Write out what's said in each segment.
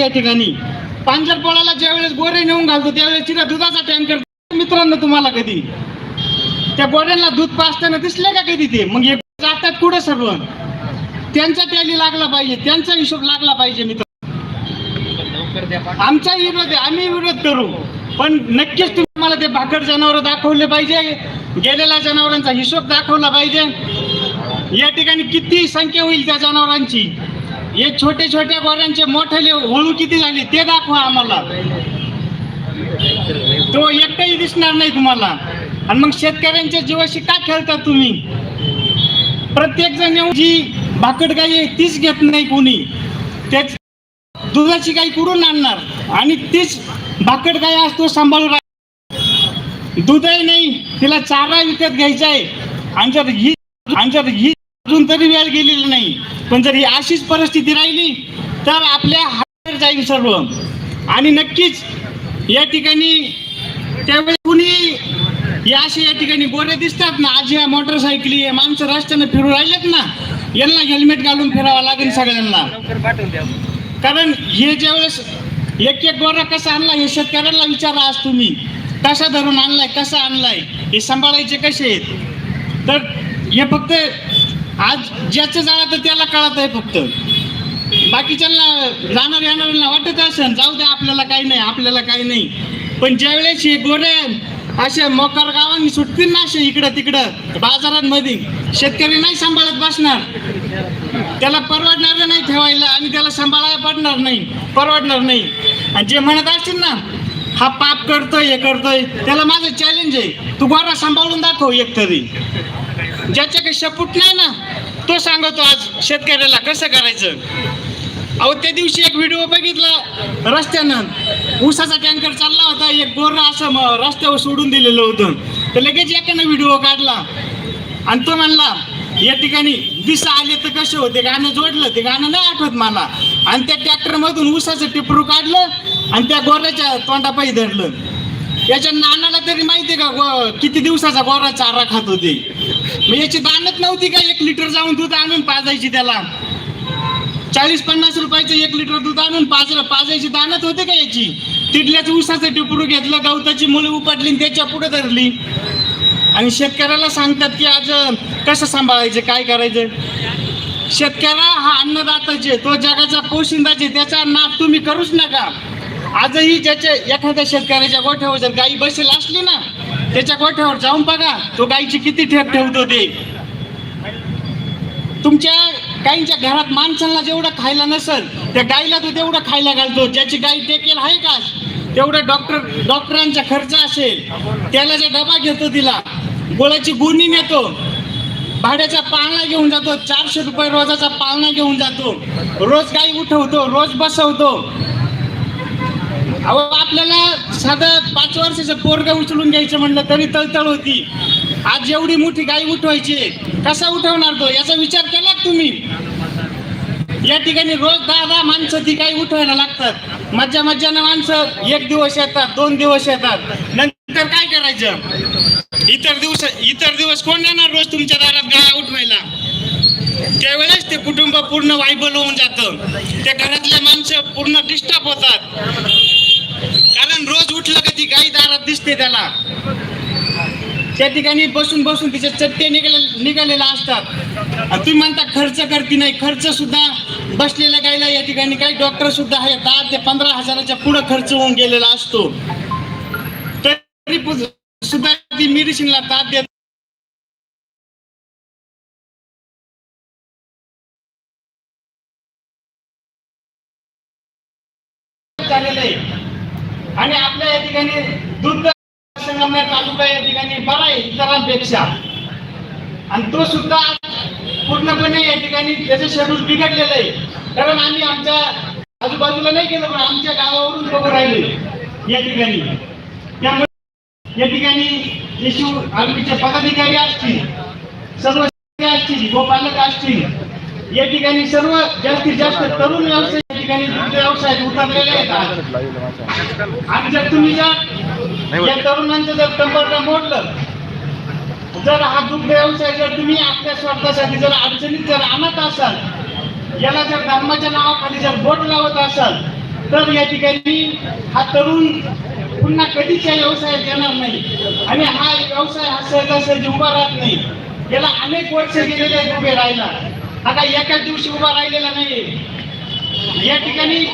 आहेत या ठिकाणी. पांजरपोळाला ज्या वेळेस गोरे नेऊन घालतो त्यावेळेस तिला दुधाचा टँकर मित्रांनो तुम्हाला कधी? त्या गोऱ्यांना दूध पाचताना दिसले का कधी ते? मग एक जातात कुठं सर्व त्यांचा टॅली लागला पाहिजे त्यांचा हिशोब लागला पाहिजे मित्र आमचा विरोध आहे आम्ही विरोध करू. पण नक्कीच तुम्ही मला ते भाकड जनावर दाखवले पाहिजे गेलेल्या जनावरांचा हिशोब दाखवला पाहिजे. या ठिकाणी किती संख्या होईल त्या जनावरांची? हे छोटे छोट्या गोऱ्यांचे मोठे होळू किती झाली ते दाखवा आम्हाला. तो एकटाही दिसणार नाही तुम्हाला. आणि मग शेतकऱ्यांच्या जीवाशी का खेळता तुम्ही? प्रत्येक जण येऊन जी भाकड गाई आहे तीच घेत नाही कोणी. त्याच दुधाची गाई कुठून आणणार? आणि तीच भाकड गाय असतो सांभाळून राह- दूधही नाही तिला चारा विकत घ्यायचा आहे. आणि जर ही आणि जर ही अजून तरी वेळ गेलेली नाही. पण जर ही अशीच परिस्थिती राहिली तर आपल्या हातात जाईल सर्व. आणि नक्कीच या ठिकाणी त्यावेळी कुणी या असे या ठिकाणी गोऱ्या दिसतात ना आज या मोटरसायकली हे माणसं रस्त्यानं फिरू राहिलेत ना यांना हेल्मेट घालून फिरावं लागेल सगळ्यांना. कारण हे ज्यावेळेस एक एक गोरा कसा आणला हे शेतकऱ्यांना विचारा आज तुम्ही. कसा धरून आणलाय कसा आणलाय हे सांभाळायचे कसे आहेत? तर हे फक्त आज ज्याचं जाळं तर त्याला कळत आहे फक्त. बाकीच्यांना जाणार येणाऱ्यांना वाटत असेल जाऊ द्या आपल्याला काही नाही आपल्याला काही नाही. पण ज्यावेळेस हे गोरे असे मोकार गावांनी सुटतील ना असे इकडं तिकडं बाजारांमध्ये शेतकरी नाही सांभाळत बसणार. त्याला परवडणार नाही ठेवायला आणि त्याला सांभाळायला पडणार नाही परवडणार नाही. आणि जे म्हणत असतील ना हा पाप करतोय हे करतोय त्याला माझं चॅलेंज आहे. तू गोरा सांभाळून दाखव एक तरी. ज्याच्याकडे शपूट नाही ना तो सांगतो आज शेतकऱ्याला कसं करायचं. अहो त्या दिवशी एक व्हिडिओ बघितला रस्त्यानं. ऊसाचा टँकर चालला होता एक बोर असं रस्त्यावर सोडून दिलेलं होतं. तर लगेच एकानं व्हिडिओ काढला. आणि तो म्हणला या ठिकाणी दिसा आले तर कसे होते? गाणं जोडलं ते गाणं नाही आठवत मला. आणि त्या ट्रॅक्टरमधून ऊसाचं टिपरू काढलं आणि त्या गोऱ्याच्या तोंडापायी धरलं. याच्या नानाला तरी माहितीये का गो- किती दिवसाचा गोरा चारा खात होते? मग याची दानत नव्हती का एक लिटर जाऊन दूध आणून पाजायची त्याला? चाळीस पन्नास रुपयाचं एक लिटर दूध आणून पाज पाजायची दानत होते का याची? तिथल्याच ऊसाचं टिपरू घेतलं गवताची मुलं उपटली आणि त्याच्या पुढे धरली. आणि शेतकऱ्याला सांगतात की आज कसं सांभाळायचं काय करायचं? शेतकऱ्या हा अन्नदाताचे तो जगाचा पोशिंदाचे त्याचा नाप तुम्ही करूच नका. आजही ज्याच्या एखाद्या शेतकऱ्याच्या गोठ्यावर जर गाई बसेल असली ना त्याच्या गोठ्यावर जाऊन बघा तो गाईची किती ठेप ठेवतो ते. तुमच्या गाईंच्या घरात माणसांना जेवढं खायला नसेल त्या गाईला तो तेवढं खायला घालतो. ज्याची गाई टेकेल आहे का? तेवढं डॉक्टर डॉक्टरांचा खर्च असेल त्याला जे डबा घेतो तिला गोळ्याची गुणी नेतो. भाड्याचा पाळणा घेऊन जातो चारशे रुपये रोजाचा पाळणा घेऊन जातो. रोज गाई उठवतो रोज बसवतो. अहो आपल्याला साधं पाच वर्षाचं पोरग उचलून घ्यायचं म्हणलं तरी तळतळ होती. आज एवढी मोठी गाय उठवायची कसा उठवणार तो? याचा विचार केला तुम्ही? या ठिकाणी रोज दहा दहा माणसं ती गाय उठवायला लागतात. मज्जा मज्जानं माणसं एक दिवस येतात दोन दिवस येतात. नंतर काय करायचं? इतर दिवस इतर दिवस कोण येणार रोज तुमच्या दारात गाया उठवायला? त्यावेळेस ते कुटुंब पूर्ण वायबल होऊन जातं. त्या घरातले माणसं पूर्ण डिस्टर्ब होतात. कारण रोज उठलं का ती गाई दारात दिसते त्याला. त्या ठिकाणी बसून बसून तिचे चट्टे निघाले निघालेला असतात. आणि तुम्ही म्हणता खर्च करती नाही. खर्च सुद्धा बसलेल्या गाईला या ठिकाणी काही डॉक्टर सुद्धा आहे दहा ते पंधरा हजाराच्या पुढे खर्च होऊन गेलेला असतो. तरी सुद्धा ती मेडिसिनला दाद देत चाललेलं आहे आणि आपल्या या ठिकाणी दूध संगमनेर तालुका या ठिकाणी बरा आहे इतरांपेक्षा आणि तो सुद्धा पूर्णपणे या ठिकाणी त्याचं शेड्यूल बिघडलेलं आहे. कारण आम्ही आमच्या आजूबाजूला नाही गेलो पण आमच्या गावावरून बघू राहिले या ठिकाणी. त्यामुळे या ठिकाणी येशू शिव आर्मीचे पदाधिकारी असतील सर्व असतील गोपालक असतील या ठिकाणी सर्व जास्तीत जास्त तरुण व्यवसाय ठिकाणी दुग्ध व्यवसायात उतरलेले आहेत. आज. आणि जर तुम्ही जर या तरुणांचं जर कंबरला मोडलं जर हा दुग्ध व्यवसाय जर तुम्ही आपल्या स्वार्थासाठी जर अडचणीत जर आणत असाल याला जर धर्माच्या नावाखाली जर बोट लावत असाल तर या ठिकाणी हा तरुण पुन्हा कधीच या व्यवसायात येणार नाही. आणि हा व्यवसाय हा सहजासहजी उभा राहत नाही. याला अनेक वर्ष गेलेले आहेत उभे राहायला. हा काय एकाच दिवशी उभा राहिलेला नाही या ठिकाणी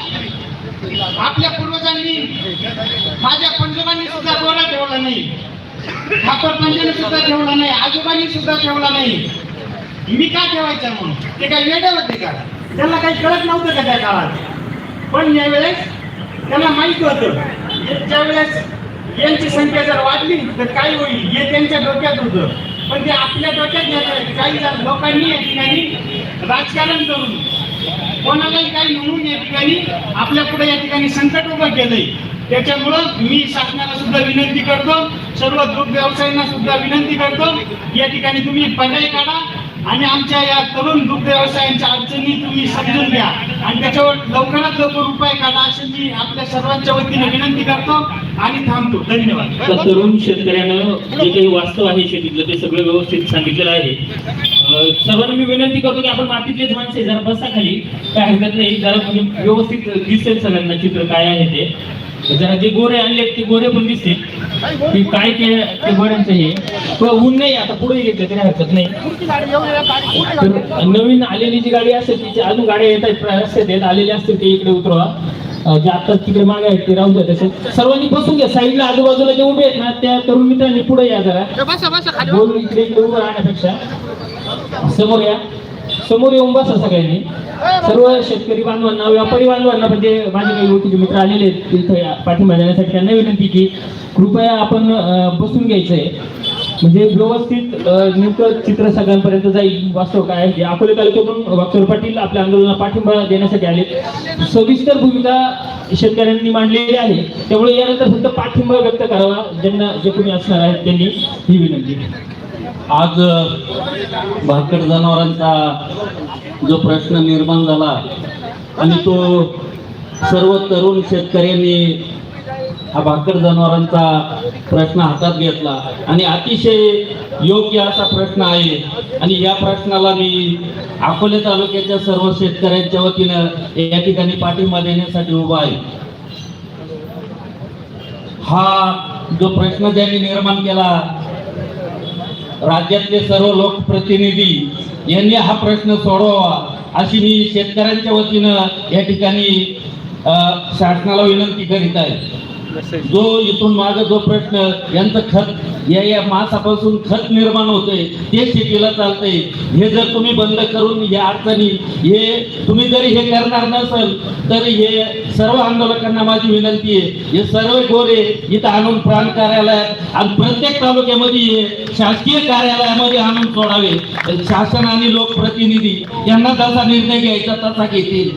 आपल्या पूर्वजांनी माझ्या पंजोबांनी सुद्धा गोरा ठेवला नाही. ठाकर पंजाने सुद्धा ठेवला नाही. आजोबांनी सुद्धा ठेवला नाही. मी का ठेवायचा म्हणून? ते काय वेडे होते का? त्यांना काही कळत नव्हतं का त्या काळात? पण यावेळेस त्यांना माहीत होतं. हे ज्यावेळेस यांची संख्या जर वाढली तर काय होईल? हे त्यांच्या डोक्यात होतं. पण ते आपल्या डोक्यात काही लोकांनी या ठिकाणी राजकारण करून कोणालाही काही म्हणून या ठिकाणी आपल्या पुढे या ठिकाणी संकट उभं केलंय. त्याच्यामुळं मी शासनाला सुद्धा विनंती करतो सर्व दुग्ध व्यवसायांना सुद्धा विनंती करतो. या ठिकाणी तुम्ही पर्याय काढा. आणि आमच्या या तरुण दुग्ध व्यवसायांच्या अडचणी तुम्ही समजून घ्या. आणि त्याच्यावर लवकरात लवकर उपाय काढा अशी मी आपल्या सर्वांच्या वतीने विनंती करतो आणि थांबतो. धन्यवाद. तरुण शेतकऱ्यानं जे काही वास्तव आहे शेतीतलं ते सगळं व्यवस्थित सांगितलेलं आहे. सर्वांना मी विनंती करतो की आपण मातीतलेच माणसे जरा बसा खाली. काय हरकत नाही जरा म्हणजे व्यवस्थित दिसेल सगळ्यांना चित्र काय आहे ते. जरा जे गोरे आणले ते गोरे पण दिसतील. की काय ते गोऱ्यांचं हे. किंवा ऊन नाही आता पुढे घेतलं तरी हरकत नाही. तर नवीन आलेली जी गाडी असेल तिची अजून गाड्या येत आहेत रस्त्यात येत आलेले असतील ते इकडे उतरवा. जे आता तिकडे मागे आहेत ते राहू द्या तसे सर्वांनी बसून घ्या. साईडला आजूबाजूला जे उभे आहेत ना त्या तरुण मित्रांनी पुढे या जरा. बोलून इकडे इकडे उभं राहण्यापेक्षा. समोर या. समोर येऊन बसा सगळ्यांनी. सर्व शेतकरी बांधवांना व्यापारी बांधवांना म्हणजे माझे काही ओळखीचे मित्र आलेले आहेत पाठिंबा देण्यासाठी त्यांना विनंती की कृपया आपण बसून घ्यायचंय. म्हणजे व्यवस्थित नेमकं चित्र सगळ्यांपर्यंत जाईल वास्तव काय आहे अकोले तालुक्यातून डॉक्टर पाटील आपल्या आंदोलनाला पाठिंबा देण्यासाठी आले सविस्तर भूमिका शेतकऱ्यांनी मांडलेली आहे. त्यामुळे यानंतर फक्त पाठिंबा व्यक्त करावा ज्यांना जे कोणी असणार आहेत त्यांनी ही विनंती. आज भाकड जनावरांचा जो प्रश्न निर्माण झाला आणि तो सर्व तरुण शेतकऱ्यांनी हा भाकड जनावरांचा प्रश्न हातात घेतला. आणि अतिशय योग्य असा प्रश्न आहे. आणि या प्रश्नाला मी अकोले तालुक्याच्या सर्व शेतकऱ्यांच्या वतीनं या ठिकाणी पाठिंबा देण्यासाठी उभा आहे. हा जो प्रश्न त्यांनी निर्माण केला राज्यातले सर्व लोकप्रतिनिधी यांनी हा प्रश्न सोडवावा अशी मी शेतकऱ्यांच्या वतीनं या ठिकाणी शासनाला विनंती करीत आहे. जो इथून मागे जो प्रश्न यांचं खत या या मासापासून खत निर्माण होतंय ते शेतीला चालतंय. हे जर तुम्ही बंद करून या अडचणी हे तुम्ही जरी हे करणार नसेल तर हे सर्व आंदोलकांना माझी विनंती आहे. हे सर्व गोरे इथं आणून प्राण कार्यालयात आणि प्रत्येक तालुक्यामध्ये शासकीय कार्यालयामध्ये आणून सोडावे. शासन आणि लोकप्रतिनिधी यांना जसा निर्णय घ्यायचा तसा घेतील.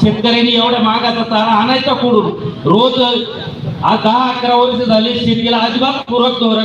शेतकऱ्यांनी एवढ्या महागाचा चारा आणायचा कुठून रोज आज दहा अकरा वर्ष झाले शेतीला अजिबात पूरक धोरण